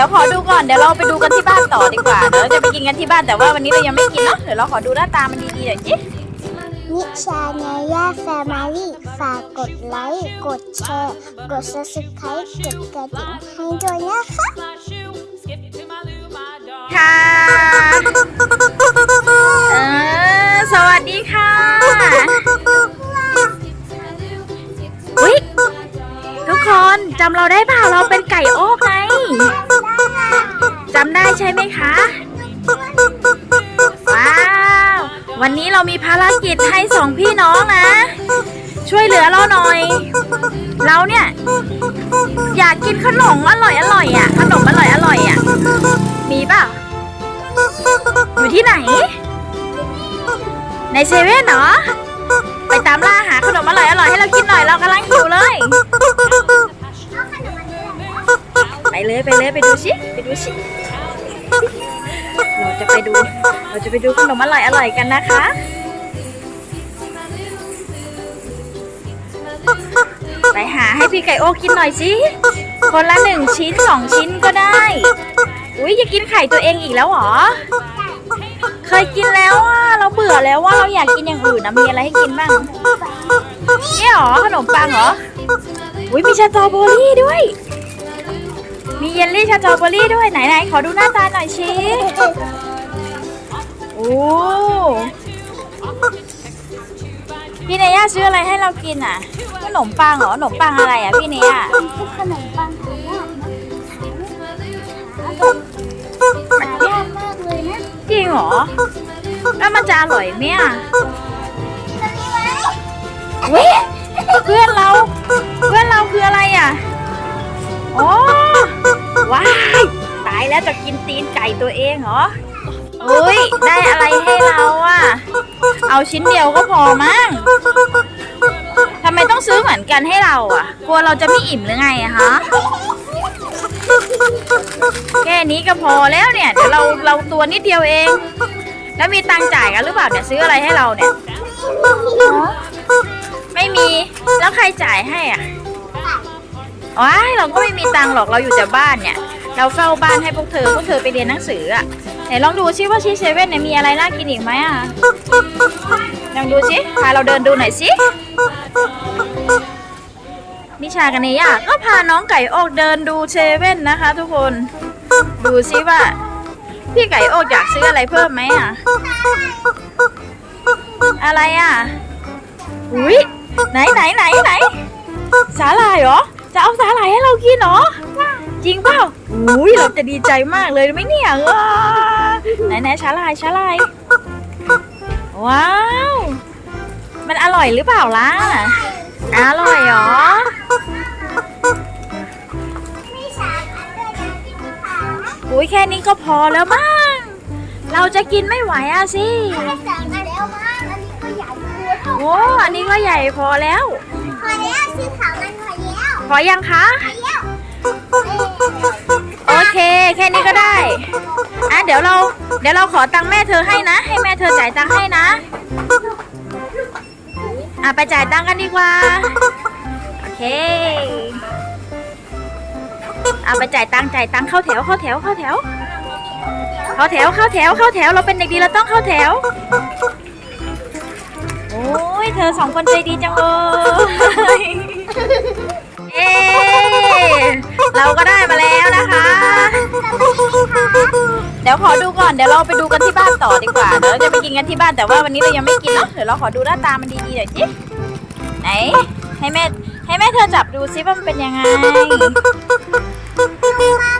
ดี๋ยวขอดูก่อน เดี๋ยวเราไปดูกันที่บ้านต่อดีกว่า เดี๋ยวเราจะไปกินกันที่บ้านแต่ว่าวันนี้เรายังไม่กินเนาะ เดี๋ยวเราขอดูหน้าตามันดีๆหน่อยจินิชาเนย่าแฟมิลี่ฝากกดไลค์ กดแชร์ กด subscribe กดกระดิ่งให้ด้วยนะคะค่ะเออสวัสดีค่ะอุ๊ยทุกคนจำเราได้เปล่าเราเป็นไก่โอกไงจำได้ ใช่ไหมคะ ว้าว วันนี้เรามีภารกิจให้สองพี่น้องนะ ช่วยเหลือเราหน่อย เราเนี่ย อยากกินขนมอร่อยอร่อยอะ ขนมอร่อยอร่อยอะ มีเปล่า อยู่ที่ไหน ในเซเว่นเหรอ ไปตามล่าหาขนมอร่อยอร่อยให้เรากินหน่อยเรากำลังหิวเลยไปเลยไปเลยไปดูสิไปดูสิ เราจะไปดู เราจะไปดูขนมอร่อยอร่อยกันนะคะไปหาให้พี่ไก่โอกินหน่อยสิ คนละหนึ่งชิ้นสองชิ้นก็ได้ อุ้ยจะกินไข่ตัวเองอีกแล้วเหรอ เคยกินแล้วอะเราเบื่อแล้วว่าเราอยากกินอย่างอื่นนะมีอะไรให้กินบ้างนี่เหรอขนมปังเหรอ อุ้ยมีสตรอเบอรี่ด้วย ตรอเบอรี่ด้วยไหนไหนๆขอดูหน้าตาหน่อยชิโอ้พี่เนย่าซื้ออะไรให้เรากินอะขนมปังเหรอขนมปังอะไรอะพี่เนย่าขนมปังหายากนะหายากมากเลยนะจริงเหรอแล้วมันจะอร่อยไหมอะเว้ยเพื่อนเรา เพื่อนเราคืออะไรอะโอ้ ว้ายตายแล้วจะกินตีนไก่ตัวเองเหรออุ้ยได้อะไรให้เราอะเอาชิ้นเดียวก็พอมั้งทำไมต้องซื้อเหมือนกันให้เราอะกลัวเราจะไม่อิ่มหรือไงอะฮะแค่นี้ก็พอแล้วเนี่ยเดี๋ยวเราเราตัวนิดเดียวเอง แล้วมีตังค์จ่ายกันหรือเปล่าเนี่ยซื้ออะไรให้เราเนี่ยไม่มีแล้วใครจ่ายให้อะ ว้ายเราก็ไม่มีตังค์หรอกเราอยู่แต่บ้านเนี่ย เราเฝ้าบ้านให้พวกเธอพวกเธอไปเรียนหนังสืออะไหนลองดูซิว่าชีเซเว่นเนี่ยมีอะไรน่ากินอีกไหมอะลองดูสิพาเราเดินดูหน่อยสินิชากันเนย่าก็พาน้องไก่โอกเดินดูเซเว่นนะคะ ทุกคนดูซิว่า พี่ไก่โอกอยากซื้ออะไรเพิ่มไหมอะอะไรอะอุ้ยไหนไหนไหนไหนสาหร่ายเหรอ จะเอาสาหร่ายให้เรากินเหรอ จริงเปล่าอุ้ยเราจะดีใจมากเลยไหมเนี่ยเออไหนไหนสาหร่ายสาหร่ายว้าว มันอร่อยหรือเปล่าล่ะ อร่อยเหรอมีสามอันด้วยนะที่มันขาวอุ้ยแค่นี้ก็พอแล้วมั้ง เราจะกินไม่ไหวอะสิแค่สามอันแล้วมั้งอันนี้ก็ใหญ่ตัวเท่าโอ้อันนี้ก็ใหญ่พอแล้ว พอยังคะ โอเค แค่นี้ก็ได้ อะเดี๋ยวเรา เดี๋ยวเราขอตังค์แม่เธอให้นะ ให้แม่เธอจ่ายตังค์ให้นะ อะไปจ่ายตังค์กันดีกว่า โอเคเอาไปจ่ายตังค์จ่ายตังค์เข้าแถวเข้าแถวเข้าแถว เข้าแถวเข้าแถวเข้าแถวเราเป็นเด็กดีเราต้องเข้าแถว โอ้ยเธอสองคนใจดีจังเลย เอ๊เราก็ได้มาแล้วนะคะ เดี๋ยวขอดูก่อนเดี๋ยวเราไปดูกันที่บ้านต่อดีกว่าเดี๋ยวเราจะไปกินกันที่บ้านแต่ว่าวันนี้เรายังไม่กินเนาะเดี๋ยวเราขอดูหน้าตามันดีๆหน่อยสิไหน ให้แม่ให้แม่เธอจับดูซิว่ามันเป็นยังไงมา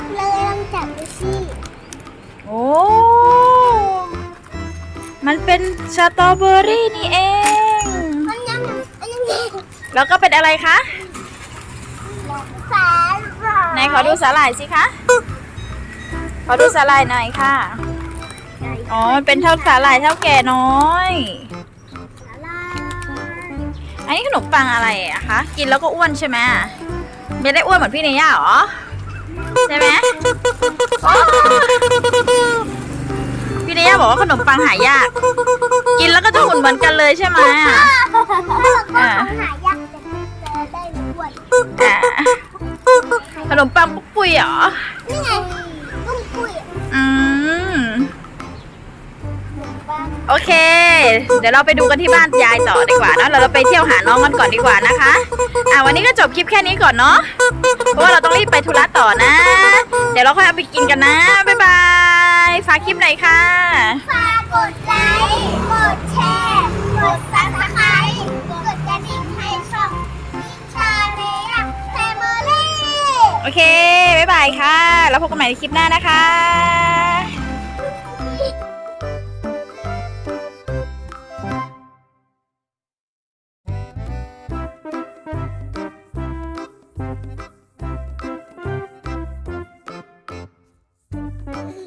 กเลยลองจับดูสิโอ้มันเป็นสตรอเบอรี่นี่เอง มันยังมันยังมีแล้วก็เป็นอะไรคะ ฝาหร่ายไหนขอดูสาหร่ายสิคะ ขอดูสาหร่ายหน่อยค่ะ อ๋อมันเป็นเท่าสาหร่ายเท่าแก่น้อย สาหร่ายอันนี้ขนมปังอะไรอะคะ กินแล้วก็อ้วนใช่ไหมไม่ได้อ้วนเหมือนพี่เนย่าเหรอ ใช่ไหมพี่เนย่าบอกว่าขนมปังหายาก กินแล้วก็จะหุ่นเหมือนกันเลยใช่ไหมถ้าเราก็ของหาย นมปังปุกปุยเหรอ นี่ไงปุ้ปุยอืมโอเค เดี๋ยวเราไปดูกันที่บ้านยายต่อดีกว่านะเราเราไปเที่ยวหาน้องกันก่อนดีกว่านะคะ อ่าวันนี้ก็จบคลิปแค่นี้ก่อนเนาะ เพราะว่าเราต้องรีบไปธุระต่อนะ เดี๋ยวเราค่อยเอาไปกินกันนะ บ๊ายบาย ฝากคลิปหน่อยค่ะ ฝากกดไลค์ กดแชร์ โอเค บ๊ายบายค่ะ แล้วพบกันใหม่ในคลิปหน้านะคะ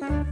嗯。